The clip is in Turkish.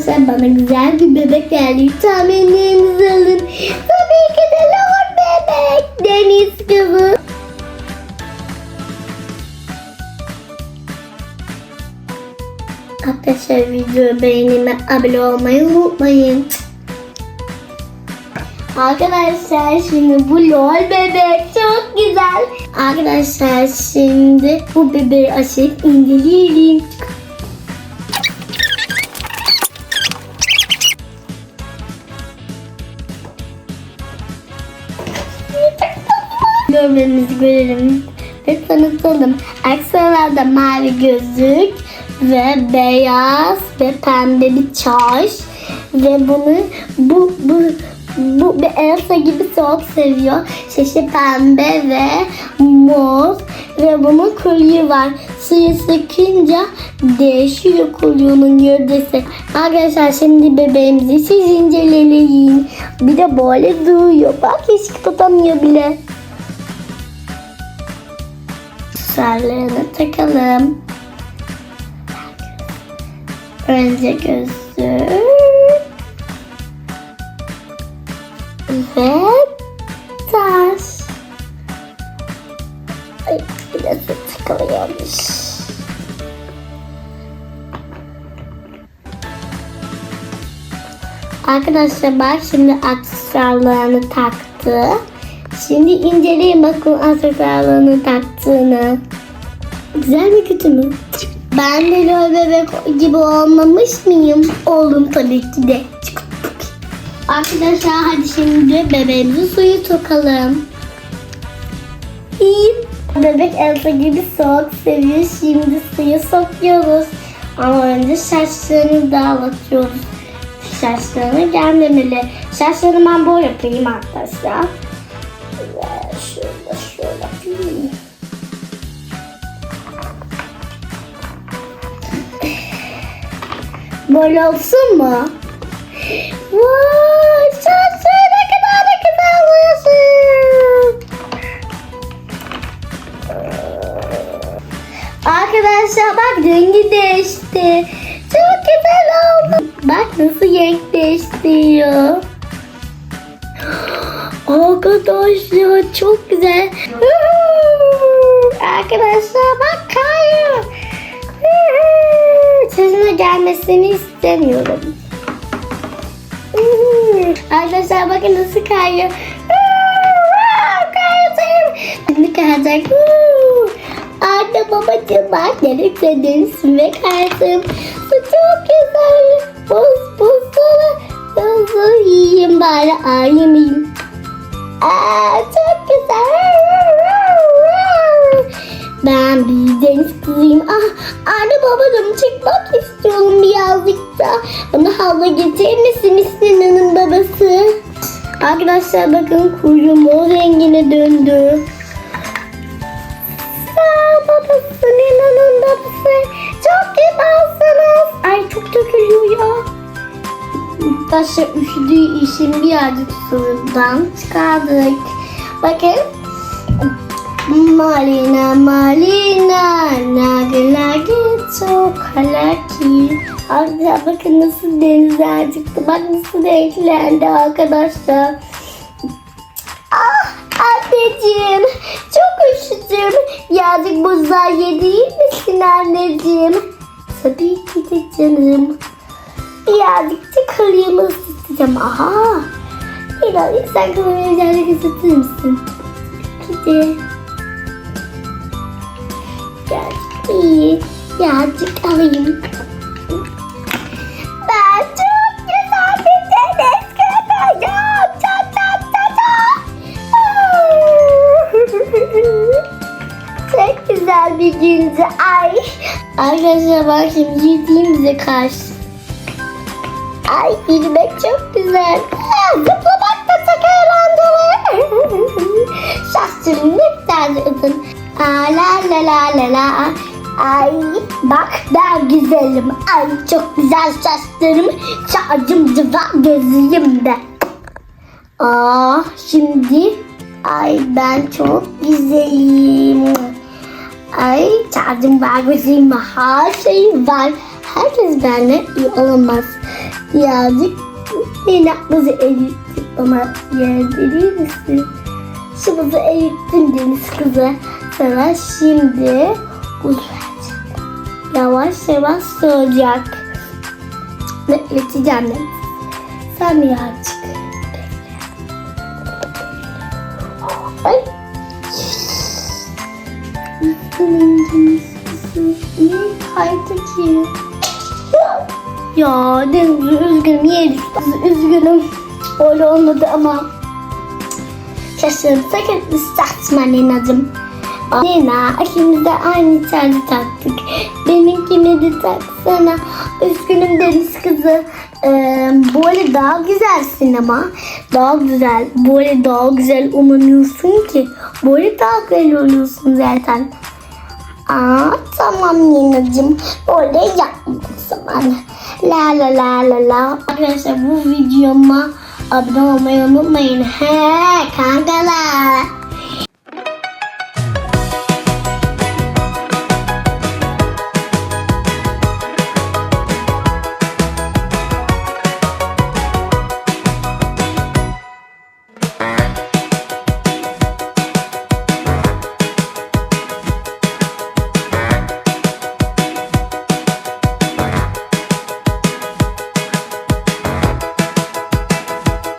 Arkadaşlar bana güzel bir bebek geldi. Tahminlerinizi alın. Tabii ki de Lord Bebek. Deniz kızı. Arkadaşlar videoyu beğenmeyi, abone olmayı unutmayın. Arkadaşlar şimdi bu lol bebek çok güzel. Arkadaşlar şimdi bu bebeği açıp inceleyelim. Görmemizi görelim ve tanıtalım. Aksalarda mavi gözlük ve beyaz ve pembe bir çarş ve bunu bu bu bu bir Elsa gibi çok seviyor. Şişi pembe ve mor ve bunun kuyruğu var. Suyu sıkınca değişiyor kuyruğunun gövdesi. Arkadaşlar şimdi bebeğimizi siz inceleyin. Bir de böyle duruyor. Bak hiç tutamıyor bile. Sarlarını takalım. Önce gözlük. Ve taş. Ay biraz da tıkalıyormuş. Arkadaşlar bak şimdi aksesuarlarını taktı. Şimdi inceleyin bakın aksesuarlarını taktığını. Güzel mi kötü mü? Ben de lol bebek gibi olmamış mıyım? Oldum tabii ki de. Arkadaşlar hadi şimdi bebeğimizi suyu sokalım. İyi. Bebek Elsa gibi soğuk seviyor. Şimdi suyu sokuyoruz. Ama önce şaşlarını dağıtıyoruz. Şaşlarına gelmemeli. Şaşlarını ben böyle yapayım arkadaşlar. Şöyle şöyle. Böyle olsun mu? Vay şaşı ne kadar ne kadar olsun. Arkadaşlar bak rengi değişti. Çok güzel oldu. Bak nasıl renk değiştiriyor. Arkadaşlar çok güzel. Arkadaşlar bak kayıyor. Sesine gelmesini istemiyorum. Arkadaşlar bakın nasıl kayıyor. Kayıyor. Şimdi kayacak. Anne babacığım bak delikledin ve kaydım. Bu çok güzel. Buz buz dolu. Hızlı yiyeyim bari ağlamayayım. Aa, Bir deniz kızıyım. Ah, anne babacığım çıkmak istiyorum birazcık da. Bana havlu getirir misin Sinan'ın babası? Arkadaşlar bakın kuyruğum o rengine döndü. Aa, babası Nina'nın babası. Çok kibarsınız. Ay çok dökülüyor ya. Taşa üşüdüğü için birazcık sudan çıkardık. Bakın. Malina Malina Nagi Nagi çok halaki Arkadaşlar bakın nasıl denizler çıktı Bak nasıl renklendi arkadaşlar. Ah anneciğim çok üşüdüm. Birazcık buzlar yedir misin anneciğim? Tabii ki de canım. Birazcık da kırımı ısıtacağım. Aha. Birazcık sen kırımı birazcık ısıtır mısın? Tabii Birazcık alayım. Ben çok güzel bir deniz kızıyım. Ça ça ça ça. Çok güzel bir gündü. Ay. Arkadaşlar bak şimdi yediğim bize karşı. Ay yürümek çok güzel. Aa, zıplamak da çok eğlenceli. Şaşırın ne güzel uzun. Aa, la la la la la. Ay bak ben güzelim. Ay çok güzel saçlarım. Şarjım var gözlüğüm de. Aa şimdi ay ben çok güzelim. Ay şarjım var gözlüğüm. Her şeyim var. herkes benimle iyi olamaz. Birazcık buzu erittik bana yer verir misin? Şu buzu erittim deniz kızı. Sana şimdi vereceğim. Yavaş yavaş soğuyacak. Bekleteceğim deniz. Sen birazcık. Ay. Niye kaydı ki? Ya Deniz üzgünüm düştü? Üzgünüm. Öyle olmadı ama. Şaşırdım sakın ıslatma Nina'cığım. Nina ikimiz de aynı çarşı taktık. Benimkini de taksana. Üzgünüm Deniz kızı. Ee, böyle daha güzelsin ama. Daha güzel. Böyle daha güzel umanıyorsun ki. Böyle daha güzel oluyorsun zaten. Aa tamam Nina'cığım. Öyle yapma zaman. La la la la la. Arkadaşlar bu videoma abone olmayı unutmayın. He kankalar.